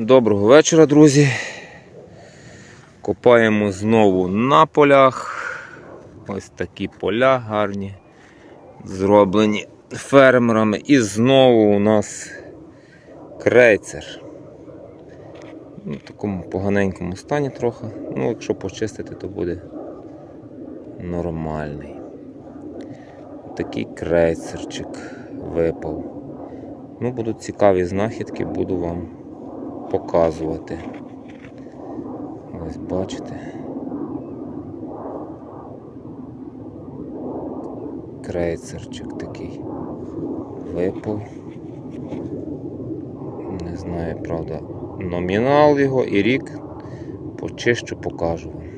Доброго вечора, друзі. Копаємо знову на полях. Ось такі поля гарні, зроблені фермерами. І знову у нас крейцер. Ну, В такому поганенькому стані трохи. Ну, якщо почистити, то буде нормальний. Такий крейцерчик випав. Ну, будуть цікаві знахідки, буду вам показувати. Ось бачите. Крейцерчик такий випав. Не знаю, правда, номінал його і рік почищу, покажу вам.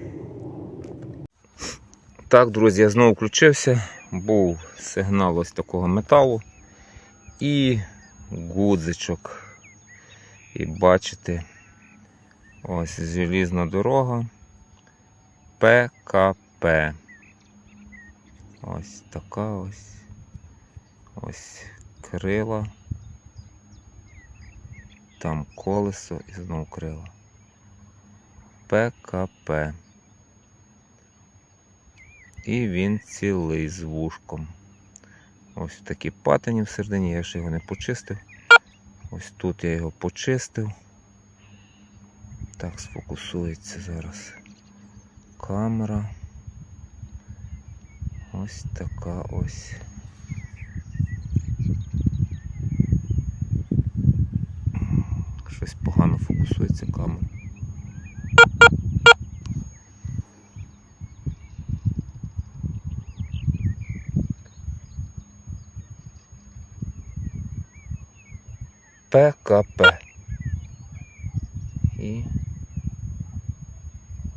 Так, друзі, я знову включився. Був сигнал ось такого металу і гудзичок. І бачите, ось залізна дорога ПКП. Ось така ось. Ось крила. Там колесо і знову крила. ПКП. І він цілий з вушком. Ось такі патині всередині, я ще його не почистив. Ось тут я його почистив. Так, сфокусується зараз камера. Ось така ось. Щось погано фокусується камера. ПКП. І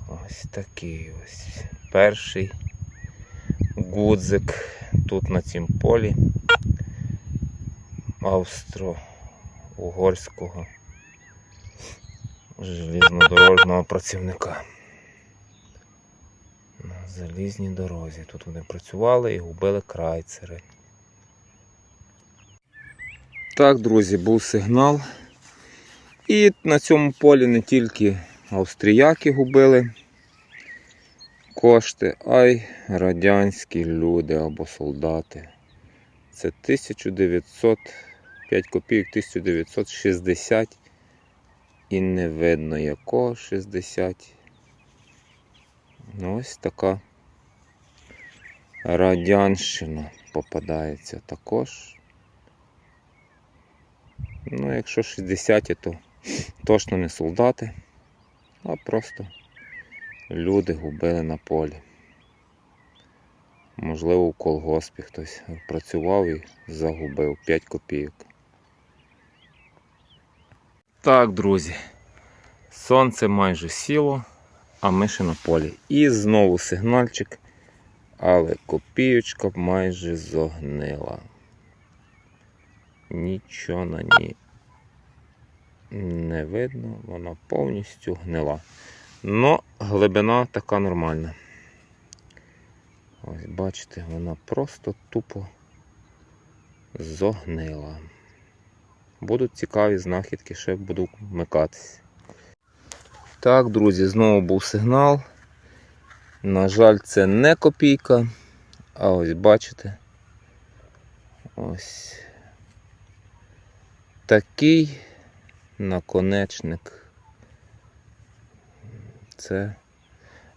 ось такий ось перший гудзик тут на цім полі австро-угорського желізнодорожного працівника. На залізній дорозі. Тут вони працювали і губили крайцери. Так, друзі, був сигнал. І на цьому полі не тільки австріяки губили кошти, а й радянські люди або солдати. Це 1900, 5 копійок 1960 і не видно якого 60. Ну, ось така радянщина попадається також. Ну, якщо 60, то точно не солдати, а просто люди губили на полі. Можливо, у колгоспі хтось працював і загубив 5 копійок. Так, друзі, сонце майже сіло, а ми ще на полі. І знову сигнальчик, але копійочка майже зогнила. Нічого на ній не видно, вона повністю гнила. Но глибина така нормальна. Ось бачите, вона просто тупо зогнила. Будуть цікаві знахідки, ще буду вмикатись. Так, друзі, знову був сигнал. На жаль, це не копійка, а ось бачите. Ось такий наконечник. Це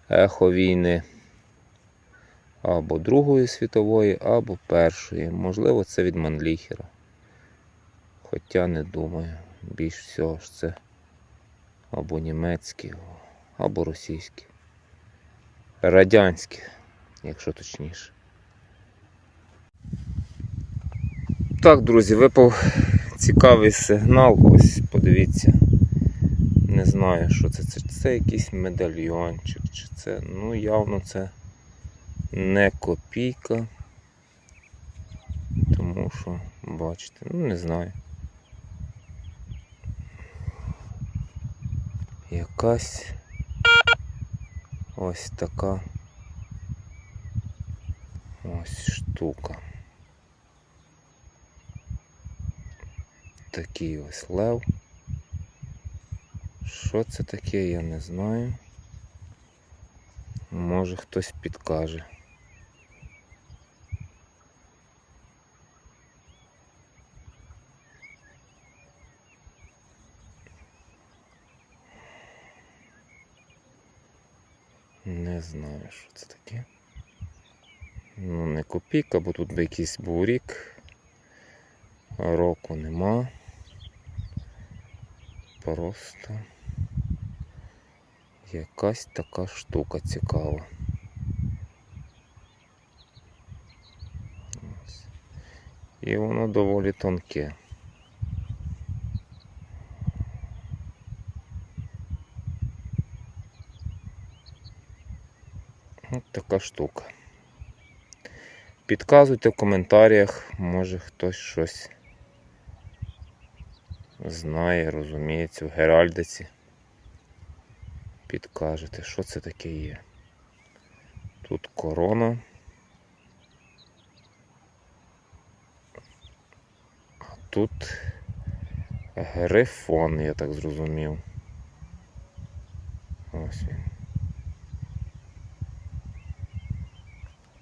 ехо війни або Другої світової, або Першої. Можливо, це від Манліхера. Хоча не думаю. Більш всього ж це або німецькі, або російські. Радянські, якщо точніше. Так, друзі, випав цікавий сигнал. Ось подивіться. Не знаю, що це. Це, це якийсь медальйончик, чи це. Ну, явно це не копійка. Тому що, бачите, ну не знаю. Якась ось така ось штука. Такий ось лев. Що це таке, я не знаю. Може хтось підкаже. Не знаю, що це таке. Ну, не копійка, бо тут би якийсь був рік. Року нема. Просто якась така штука цікава. Ось. І воно доволі тонке. Ось така штука. Підказуйте в коментарях, може хтось щось знає, розуміється в Геральдиці. Підкажете, що це таке є. Тут корона. А тут грифон, я так зрозумів. Ось він.